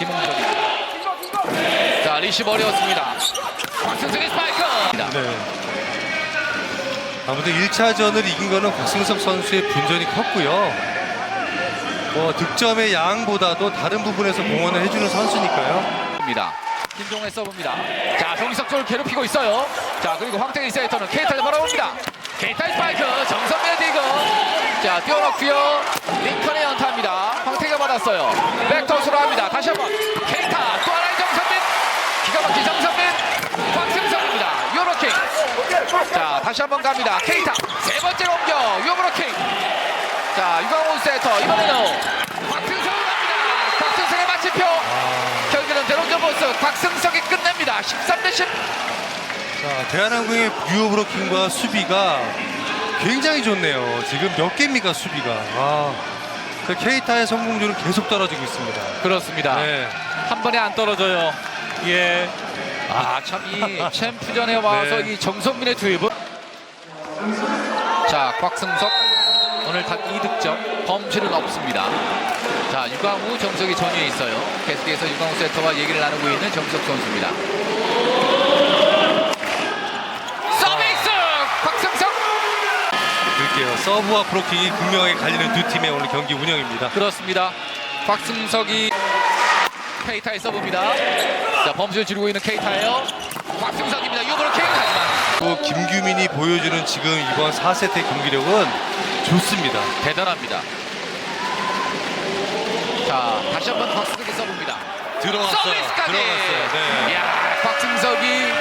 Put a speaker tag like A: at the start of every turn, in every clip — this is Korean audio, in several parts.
A: 김홍석입니다. 자 리시브 어려웠습니다. 박승석의 스파이크.
B: 네. 아무튼 1차전을 이긴 거는 곽승섭 선수의 분전이 컸고요. 뭐 득점의 양보다도 다른 부분에서 공헌을 해주는 선수니까요.
A: 입니다. 김종의 서브입니다. 자, 정희석 쪽을 괴롭히고 있어요. 자, 그리고 황태기 세터는 케이타를 바라봅니다. 케이타의 스파이크, 정선미의 디그. 자, 뛰어넣고요. 링컨의 연타입니다. 받았어요. 백토스로 합니다. 다시 한번 케이타, 또 하나의 정선민. 기가 막힌 정선민. 황승석입니다. 유로킹. 자, 다시 한번 갑니다. 케이타, 세 번째 공격. 유로킹. 자, 유광훈 세터. 이번에는 박승석을 갑니다. 박승석의 마침표. 경기는 대롱전 보스 박승석이 끝냅니다. 13 대 10.
B: 자, 대한항공의 유효 브로킹과 수비가 굉장히 좋네요. 지금 몇 개입니까 수비가? 아, 그 케이타의 성공률은 계속 떨어지고 있습니다.
A: 그렇습니다.
B: 네.
A: 한 번에 안 떨어져요. 예. 아, 참 이 챔프전에 와서
B: 네.
A: 이 정성민의 투입은 자, 곽승석 오늘 단 2득점. 범실은 없습니다. 자, 유광우, 정석이 전위에 있어요. 계속해서 유광우 세터와 얘기를 나누고 있는 정석 선수입니다. 서비스! 곽승석!
B: 볼게요. 서브와 브로킹이 분명하게 갈리는 두 팀의 오늘 경기 운영입니다.
A: 그렇습니다. 곽승석이 케이타의 서브입니다. 자, 범실 지르고 있는 케이타예요. 곽승석입니다. 유브로킹 하지만
B: 또 김규민이 보여주는 지금 이번 4세트 경기력은 좋습니다.
A: 대단합니다. 자, 다시 한번 곽승석의 서브입니다.
B: 들어갔어요.
A: 서비스까지.
B: 들어갔어요. 네.
A: 이야, 곽승석이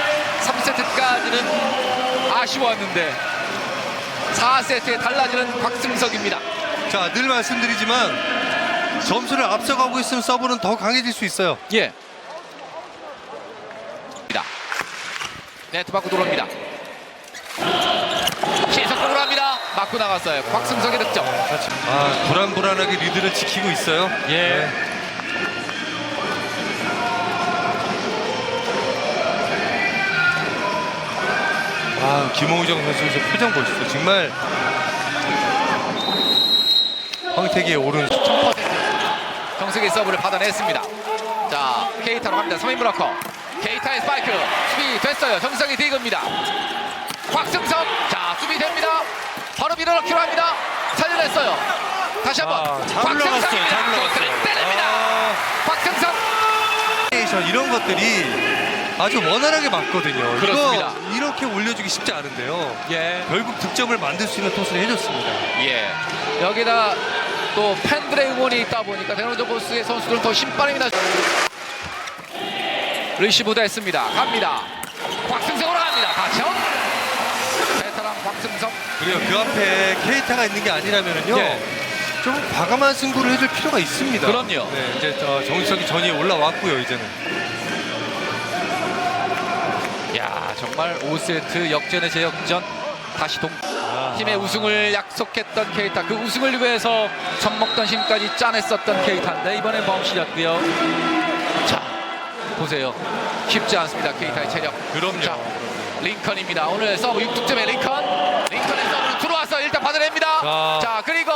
A: 3세트까지는 아쉬웠는데 4세트에 달라지는 곽승석입니다.
B: 자, 늘 말씀드리지만 점수를 앞서가고 있으면 서브는 더 강해질 수 있어요.
A: 예. 네트 받고 들어옵니다. 시석공으로 합니다. 맞고 나갔어요. 곽승석의 득점.
B: 아, 불안불안하게 리드를 지키고 있어요.
A: 예.
B: 네. 김호정 선수의 표정 보십시오. 정말 황태기의 오른
A: 1000% 정석의 서브를 받아냈습니다. 자, 케이타로 갑니다. 3인 브로커. 케이타의 스파이크. 수비 됐어요. 정석이 디그입니다. 곽승석. 자, 수비 됩니다. 바로 밀어넣기로 합니다. 살려냈어요. 다시 한번.
B: 아,
A: 곽승석입니다.
B: 올라갔어요.
A: 때립니다.
B: 아. 포지션 이런 것들이 아주 원활하게 맞거든요.
A: 그렇습니다.
B: 이거 이렇게 올려주기 쉽지 않은데요.
A: 예.
B: 결국 득점을 만들 수 있는 토스를 해줬습니다.
A: 예. 여기다 또 팬들의 응원이 있다 보니까 대노저 보스의 선수들은 더 신빠릅니다. 리시브 됐습니다. 갑니다. 곽승석으로 갑니다. 다치원. 베테랑 곽승석.
B: 그래요. 그 앞에 케이타가 있는 게 아니라면은요.
A: 예.
B: 좀 과감한 승부를 해줄 필요가 있습니다.
A: 그럼요.
B: 네, 이제 저 정석이 전이 올라왔고요. 이제는.
A: 야 정말 5세트 역전의 재역전. 다시 동
B: 아,
A: 팀의 우승을 약속했던 케이타 그 우승을 위해서 젖먹던 힘까지 짜냈었던 케이타인데 이번엔 범실이었고요. 자 보세요. 쉽지 않습니다. 케이타의 체력.
B: 그럼요.
A: 자, 링컨입니다. 오늘 서브 6득점의 링컨. 링컨의 서브로 들어와서 일단 받아냅니다.
B: 자.
A: 자, 그리고